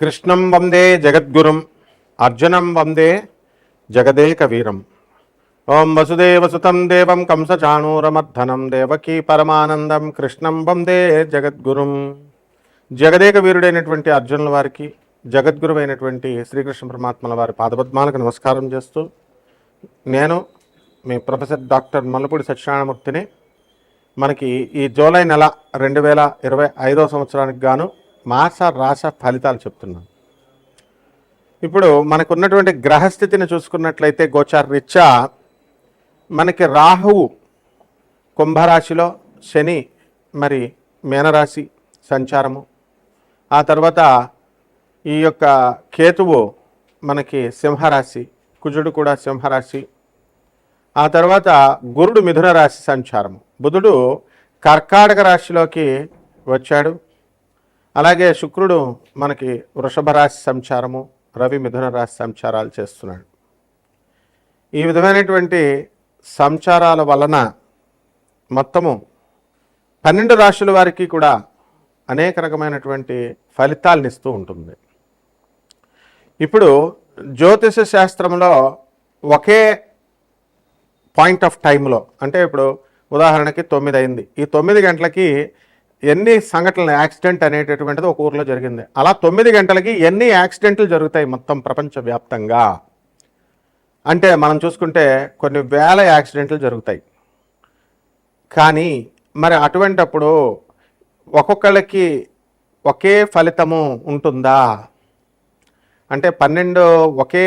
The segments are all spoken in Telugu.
కృష్ణం వందే జగద్గురుం అర్జునం వందే జగదేక వీరం ఓం వసుదేవసుతం దేవం కంసచాణూరమర్ధనం దేవకీ పరమానందం కృష్ణం వందే జగద్గురుం. జగదేక వీరుడైనటువంటి అర్జునుల వారికి జగద్గురువైనటువంటి శ్రీకృష్ణ పరమాత్మల వారి పాదపద్మాలకు నమస్కారం చేస్తూ నేను మీ ప్రొఫెసర్ డాక్టర్ మల్లపూడి సత్యనారాయణమూర్తిని మనకి ఈ జూలై నెల రెండు వేల ఇరవై ఐదో సంవత్సరానికి గాను మాస రాశ ఫలితాలు చెప్తున్నాను. ఇప్పుడు మనకున్నటువంటి గ్రహస్థితిని చూసుకున్నట్లయితే గోచార రీత్యా మనకి రాహువు కుంభరాశిలో శని మరి మేనరాశి సంచారము. ఆ తర్వాత ఈ యొక్క కేతువు మనకి సింహరాశి కుజుడు కూడా సింహరాశి. ఆ తర్వాత గురుడు మిథున రాశి సంచారము. బుధుడు కర్కాటక రాశిలోకి వచ్చాడు. అలాగే శుక్రుడు మనకి వృషభ రాశి సంచారము రవి మిథున రాశి సంచారాలు చేస్తున్నాడు. ఈ విధమైనటువంటి సంచారాల వలన మొత్తము పన్నెండు రాశుల వారికి కూడా అనేక రకమైనటువంటి ఫలితాలను ఇస్తూ ఉంటుంది. ఇప్పుడు జ్యోతిష శాస్త్రంలో ఒకే పాయింట్ ఆఫ్ టైంలో అంటే ఇప్పుడు ఉదాహరణకి తొమ్మిది అయింది. ఈ తొమ్మిది గంటలకి ఎన్ని సంఘటనలు యాక్సిడెంట్ అనేటటువంటిది ఒక ఊర్లో జరిగింది. అలా తొమ్మిది గంటలకి ఎన్ని యాక్సిడెంట్లు జరుగుతాయి మొత్తం ప్రపంచవ్యాప్తంగా? అంటే మనం చూసుకుంటే కొన్ని వేల యాక్సిడెంట్లు జరుగుతాయి. కానీ మరి అటువంటప్పుడు ఒక్కొక్కళ్ళకి ఒకే ఫలితము ఉంటుందా? అంటే పన్నెండు ఒకే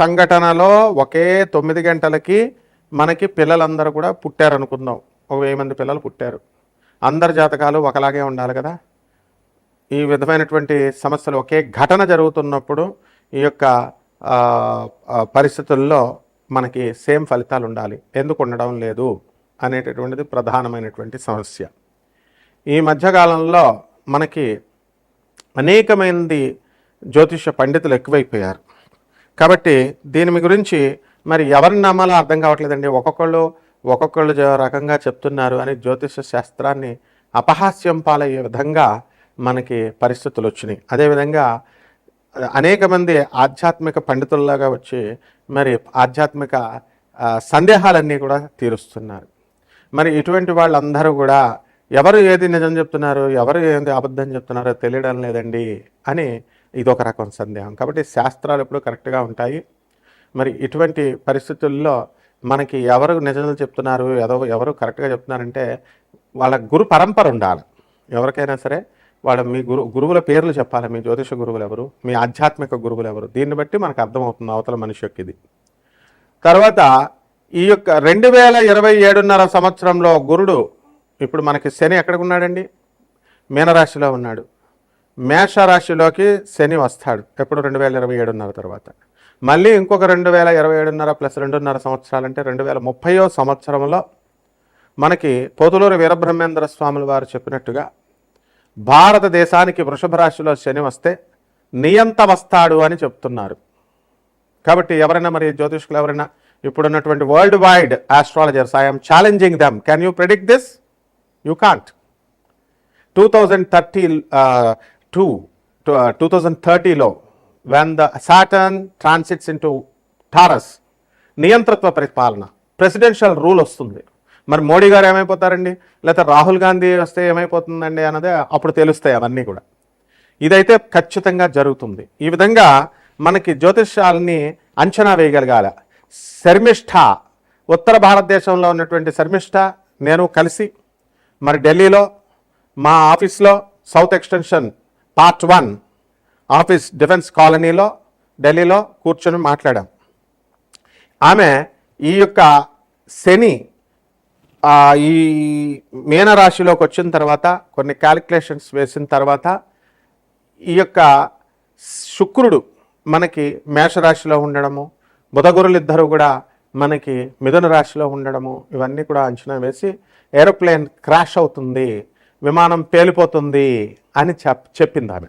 సంఘటనలో ఒకే తొమ్మిది గంటలకి మనకి పిల్లలందరూ కూడా పుట్టారు అనుకుందాం ఒక వెయ్యి మంది పిల్లలు పుట్టారు. అందరి జాతకాలు ఒకలాగే ఉండాలి కదా. ఈ విధమైనటువంటి సమస్యలు ఒకే ఘటన జరుగుతున్నప్పుడు ఈ యొక్క పరిస్థితుల్లో మనకి సేమ్ ఫలితాలు ఉండాలి. ఎందుకు ఉండడం లేదు అనేటటువంటిది ప్రధానమైనటువంటి సమస్య. ఈ మధ్యకాలంలో మనకి అనేకమైనది జ్యోతిష పండితులు ఎక్కువైపోయారు. కాబట్టి దీని గురించి మరి ఎవరిని నమ్మాలో అర్థం కావట్లేదండి. ఒక్కొక్కళ్ళు ఒక్కొక్కళ్ళు రకంగా చెప్తున్నారు అని జ్యోతిష శాస్త్రాన్ని అపహాస్యం పాలయ్యే విధంగా మనకి పరిస్థితులు వచ్చినాయి. అదేవిధంగా అనేక మంది ఆధ్యాత్మిక పండితుల్లాగా వచ్చి మరి ఆధ్యాత్మిక సందేహాలన్నీ కూడా తీరుస్తున్నారు. మరి ఇటువంటి వాళ్ళందరూ కూడా ఎవరు ఏది నిజం చెప్తున్నారు ఎవరు ఏది అబద్ధం చెప్తున్నారో తెలియడం లేదండి అని ఇదొక రకం సందేహం. కాబట్టి శాస్త్రాలు ఎప్పుడు కరెక్ట్గా ఉంటాయి. మరి ఇటువంటి పరిస్థితుల్లో మనకి ఎవరు నిజాలు చెప్తున్నారు ఎదో ఎవరు కరెక్ట్గా చెప్తున్నారంటే వాళ్ళ గురు పరంపర ఉండాలి. ఎవరికైనా సరే వాళ్ళ మీ గురు గురువుల పేర్లు చెప్పాలి. మీ జ్యోతిష గురువులు ఎవరు మీ ఆధ్యాత్మిక గురువులు ఎవరు దీన్ని బట్టి మనకు అర్థమవుతుంది అవతల మనిషి యొక్క ఇది. తర్వాత ఈ యొక్క రెండు వేల ఇరవై ఏడున్నర సంవత్సరంలో గురుడు ఇప్పుడు మనకి శని ఎక్కడికి ఉన్నాడండి మీనరాశిలో ఉన్నాడు. మేషరాశిలోకి శని వస్తాడు ఎప్పుడు? రెండు వేల ఇరవై ఏడున్నర తర్వాత. మళ్ళీ ఇంకొక రెండు వేల ఇరవై ఏడున్నర ప్లస్ రెండున్నర సంవత్సరాలంటే రెండు వేల ముప్పయో సంవత్సరంలో మనకి పోతులూరు వీరబ్రహ్మేంద్ర స్వాముల వారు చెప్పినట్టుగా భారతదేశానికి వృషభ రాశిలో శని వస్తే నియంత వస్తాడు అని చెప్తున్నారు. కాబట్టి ఎవరైనా మరి జ్యోతిష్కులు ఎవరైనా ఇప్పుడున్నటువంటి world wide astrologers I am challenging them. Can you predict this you can't two thousand thirty two two thousand థర్టీలో when the Saturn transits into Taurus నియంత్రత్వ పరిపాలన ప్రెసిడెన్షియల్ రూల్ వస్తుంది. మరి మోడీ గారు ఏమైపోతారండి? లేకపోతే రాహుల్ గాంధీ వస్తే ఏమైపోతుందండి అన్నదే అప్పుడు తెలుస్తాయి అవన్నీ కూడా. ఇదైతే ఖచ్చితంగా జరుగుతుంది. ఈ విధంగా మనకి జ్యోతిష్యాలని అంచనా వేయగలగాల. శర్మిష్ఠ ఉత్తర భారతదేశంలో ఉన్నటువంటి శర్మిష్ఠ నేను కలిసి మరి ఢిల్లీలో మా ఆఫీస్లో south extension part one office defence కాలనీలో ఢిల్లీలో కూర్చొని మాట్లాడాం. ఆమె ఈ యొక్క శని ఈ మీనరాశిలోకి వచ్చిన తర్వాత కొన్ని క్యాలిక్యులేషన్స్ వేసిన తర్వాత ఈ యొక్క శుక్రుడు మనకి మేషరాశిలో ఉండడము బుధగురులు ఇద్దరు కూడా మనకి మిథున రాశిలో ఉండడము ఇవన్నీ కూడా అంచనా వేసి ఏరోప్లేన్ క్రాష్ అవుతుంది విమానం పేలిపోతుంది అని చెప్ చెప్పింది ఆమె.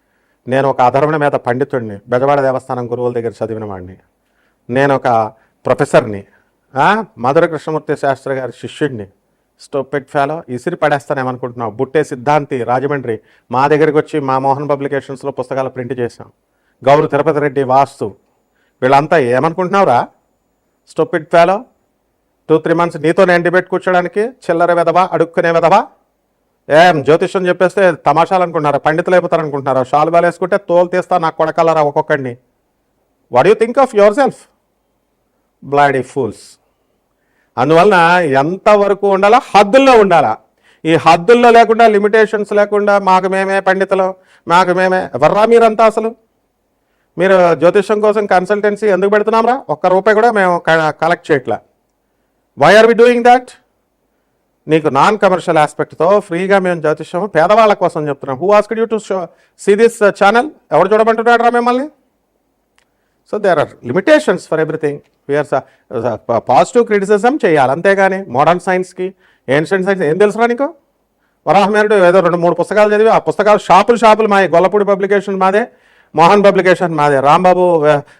నేను ఒక అధర్మణ మీద పండితుడిని బెజవాడ దేవస్థానం గురువుల దగ్గర చదివిన వాడిని నేను ఒక ప్రొఫెసర్ని మధుర కృష్ణమూర్తి శాస్త్రి గారి శిష్యుడిని స్టోపెట్ ఫెలో ఇసిరి పడేస్తానేమనుకుంటున్నావు? బుట్టే సిద్ధాంతి రాజమండ్రి. మా దగ్గరికి వచ్చి మా మోహన్ పబ్లికేషన్స్లో పుస్తకాలు ప్రింట్ చేశాం. గౌరు తిరుపతి రెడ్డి వాస్తు. వీళ్ళంతా ఏమనుకుంటున్నావురా? Stupid fellow two three months నీతో నేను డిబేట్ కూర్చోడానికి చిల్లర వెదవా అడుక్కునే వెదవా ఏం జ్యోతిష్యం చెప్పేస్తే తమాషాలు అనుకుంటున్నారా పండితులు అయిపోతారు అనుకుంటున్నారా షాల్ బాల్ వేసుకుంటే తోలు తీస్తా నాకు కొడకలరా ఒక్కొక్కడిని? What you think of yourself bloody fools అందువలన ఎంతవరకు ఉండాలా హద్దుల్లో ఉండాలా? ఈ హద్దుల్లో లేకుండా లిమిటేషన్స్ లేకుండా మాకు మేమే పండితులు మాకు మేమే ఎవర్రా మీరంతా అసలు? మీరు జ్యోతిష్యం కోసం కన్సల్టెన్సీ ఎందుకు పెడుతున్నాంరా? ఒక్క రూపాయి కూడా మేము కలెక్ట్ చేయట్లా. Why are we doing that నీకు నాన్ కమర్షియల్ ఆస్పెక్ట్తో ఫ్రీగా మేము జ్యోతిష్యం పేదవాళ్ళ కోసం చెప్తున్నాం. Who ask you to show see this channel ఎవరు చూడమంటున్నాడు రా మిమ్మల్ని so there are limitations for everything we are positive criticism చేయాలి. అంతేగాని మోడర్న్ సైన్స్కి ఏన్షియంట్ సైన్స్ ఏం తెలుసురా నీకు? వరాహమేరుడు ఏదో రెండు మూడు పుస్తకాలు చదివి ఆ పుస్తకాలు షాపులు షాపులు మాది గొల్లపూడి పబ్లికేషన్ మాదే మోహన్ పబ్లికేషన్ మాదే. రాంబాబు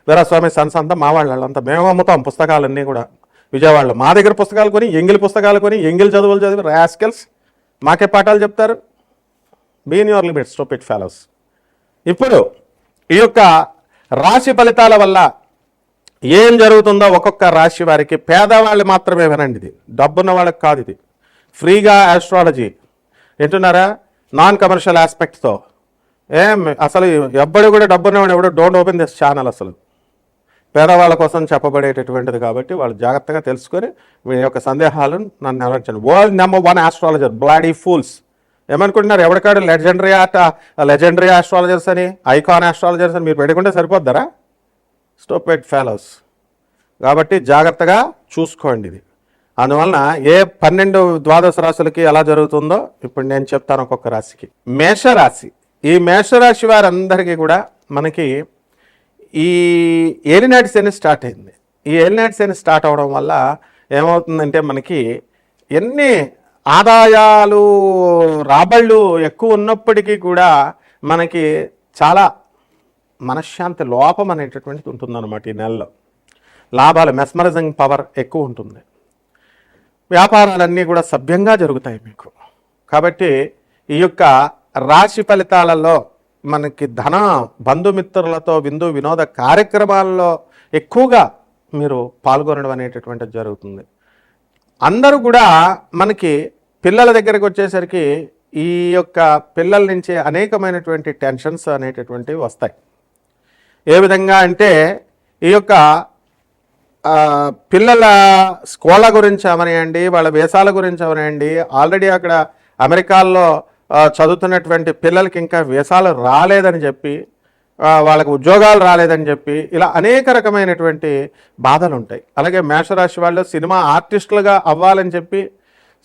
వీరస్వామి సన్స్ అంతా మా వాళ్ళంతా. మేము అమ్ముతాం పుస్తకాలన్నీ కూడా. విజయవాడలో. మా దగ్గర పుస్తకాలు కొని ఎంగిల్ పుస్తకాలు కొని ఎంగిల్ చదువులు చదివి రాస్కెల్స్ మాకే పాఠాలు చెప్తారు. Been your limit stop it fellows ఇప్పుడు ఈ యొక్క రాశి ఫలితాల వల్ల ఏం జరుగుతుందో ఒక్కొక్క రాశి వారికి పేదవాళ్ళు మాత్రమే వినండి ఇది. డబ్బున్న వాళ్ళకి కాదు ఇది. ఫ్రీగా ఆస్ట్రాలజీ వింటున్నారా? నాన్ కమర్షియల్ ఆస్పెక్ట్తో ఏం అసలు ఎవ్వడు కూడా డబ్బున్నవాడు ఎవడో? డోంట్ ఓపెన్ దిస్ ఛానల్ అసలు. పేదవాళ్ళ కోసం చెప్పబడేటటువంటిది కాబట్టి వాళ్ళు జాగ్రత్తగా తెలుసుకొని మీ యొక్క సందేహాలను నన్ను నెరవేర్చండి world number one astrologer bloody fools ఏమనుకుంటున్నారు? ఎవరికాడు లెజెండరీ ఆట లెజెండరీ ఆస్ట్రాలజర్స్ అని ఐకాన్ ఆస్ట్రాలజర్స్ అని మీరు పెట్టుకుంటే సరిపోద్దారా? స్టోపెడ్ ఫెలోస్ కాబట్టి జాగ్రత్తగా చూసుకోండి ఇది. అందువలన ఏ పన్నెండు ద్వాదశ రాశులకి ఎలా జరుగుతుందో ఇప్పుడు నేను చెప్తాను ఒక్కొక్క రాశికి. మేషరాశి. ఈ మేషరాశి వారందరికీ కూడా మనకి ఈ ఏలినాటి శని స్టార్ట్ అయింది. ఈ ఏలినాటి శని స్టార్ట్ అవడం వల్ల ఏమవుతుందంటే మనకి ఎన్ని ఆదాయాలు రాబళ్ళు ఎక్కువ ఉన్నప్పటికీ కూడా మనకి చాలా మనశ్శాంతి లోపం అనేటటువంటిది ఉంటుందన్నమాట ఈ నెలలో. లాభాలు మెస్మరజింగ్ పవర్ ఎక్కువ ఉంటుంది. వ్యాపారాలన్నీ కూడా సభ్యంగా జరుగుతాయి మీకు. కాబట్టి ఈ యొక్క రాశి ఫలితాలలో మనకి ధన బంధుమిత్రులతో విందు వినోద కార్యక్రమాల్లో ఎక్కువగా మీరు పాల్గొనడం అనేటటువంటిది జరుగుతుంది. అందరూ కూడా మనకి పిల్లల దగ్గరికి వచ్చేసరికి ఈ యొక్క పిల్లల నుంచి అనేకమైనటువంటి టెన్షన్స్ అనేటటువంటివి వస్తాయి. ఏ విధంగా అంటే ఈ యొక్క పిల్లల స్కూళ్ళ గురించి అవనియండి వాళ్ళ వేషాల గురించి అవనియండి ఆల్రెడీ అక్కడ అమెరికాలో చదువుతున్నటువంటి పిల్లలకి ఇంకా వీసాలు రాలేదని చెప్పి వాళ్ళకు వాళ్ళకి ఉద్యోగాలు రాలేదని చెప్పి ఇలా అనేక రకమైనటువంటి బాధలు ఉంటాయి అలాగే మేషరాశి వాళ్ళు సినిమా ఆర్టిస్టులుగా అవ్వాలని చెప్పి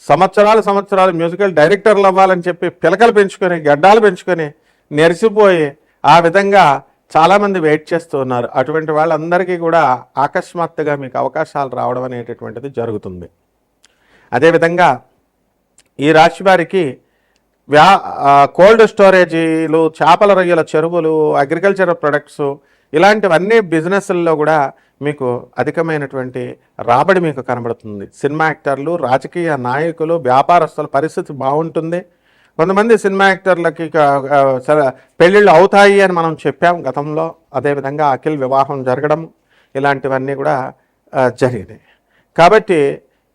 సంవత్సరాలు సంవత్సరాలు మ్యూజికల్ డైరెక్టర్లు అవ్వాలని చెప్పి పిలకలు పెంచుకొని గడ్డాలు పెంచుకొని నెరిసిపోయి ఆ విధంగా చాలామంది వెయిట్ చేస్తూ ఉన్నారు. అటువంటి వాళ్ళందరికీ కూడా అకస్మాత్తుగా మీకు అవకాశాలు రావడం అనేటటువంటిది జరుగుతుంది. అదేవిధంగా ఈ రాశి వారికి వ్యా కోల్డ్ స్టోరేజీలు చేపల రొయ్యల చెరువులు అగ్రికల్చర్ ప్రొడక్ట్స్ ఇలాంటివన్నీ బిజినెస్ల్లో కూడా మీకు అధికమైనటువంటి రాబడి మీకు కనబడుతుంది. సినిమా యాక్టర్లు రాజకీయ నాయకులు వ్యాపారస్తుల పరిస్థితి బాగుంటుంది. కొంతమంది సినిమా యాక్టర్లకి పెళ్ళిళ్ళు అవుతాయి అని మనం చెప్పాం గతంలో. అదేవిధంగా అఖిల్ వివాహం జరగడం ఇలాంటివన్నీ కూడా జరిగినాయి. కాబట్టి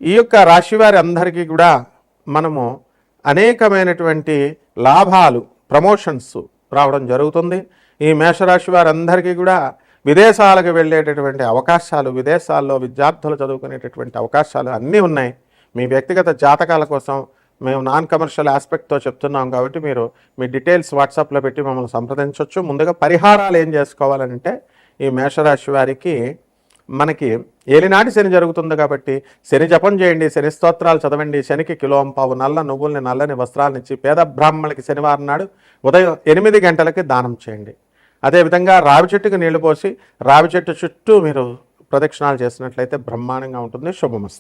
ఈ యొక్క రాశి వారి అందరికీ కూడా మనము అనేకమైనటువంటి లాభాలు ప్రమోషన్స్ రావడం జరుగుతుంది. ఈ మేషరాశి వారందరికీ కూడా విదేశాలకు వెళ్ళేటటువంటి అవకాశాలు విదేశాల్లో విద్యార్థులు చదువుకునేటటువంటి అవకాశాలు అన్నీ ఉన్నాయి. మీ వ్యక్తిగత జాతకాల కోసం మేము నాన్ కమర్షియల్ ఆస్పెక్ట్తో చెప్తున్నాం కాబట్టి మీరు మీ డీటెయిల్స్ వాట్సాప్లో పెట్టి మమ్మల్ని సంప్రదించవచ్చు ముందుగా పరిహారాలు ఏం చేసుకోవాలంటే ఈ మేషరాశి వారికి మనకి ఏలినాటి శని జరుగుతుంది కాబట్టి శని జపం చేయండి శని స్తోత్రాలు చదవండి శనికి కిలోం పావు నల్ల నువ్వుల్ని నల్లని వస్త్రాలనిచ్చి పేద బ్రాహ్మణులకి శనివారం నాడు ఉదయం ఎనిమిది గంటలకి దానం చేయండి. అదేవిధంగా రావి చెట్టుకు నీళ్ళు పోసి రావి చెట్టు చుట్టూ మీరు ప్రదక్షిణాలు చేసినట్లయితే బ్రహ్మాండంగా ఉంటుంది. శుభమస్తు.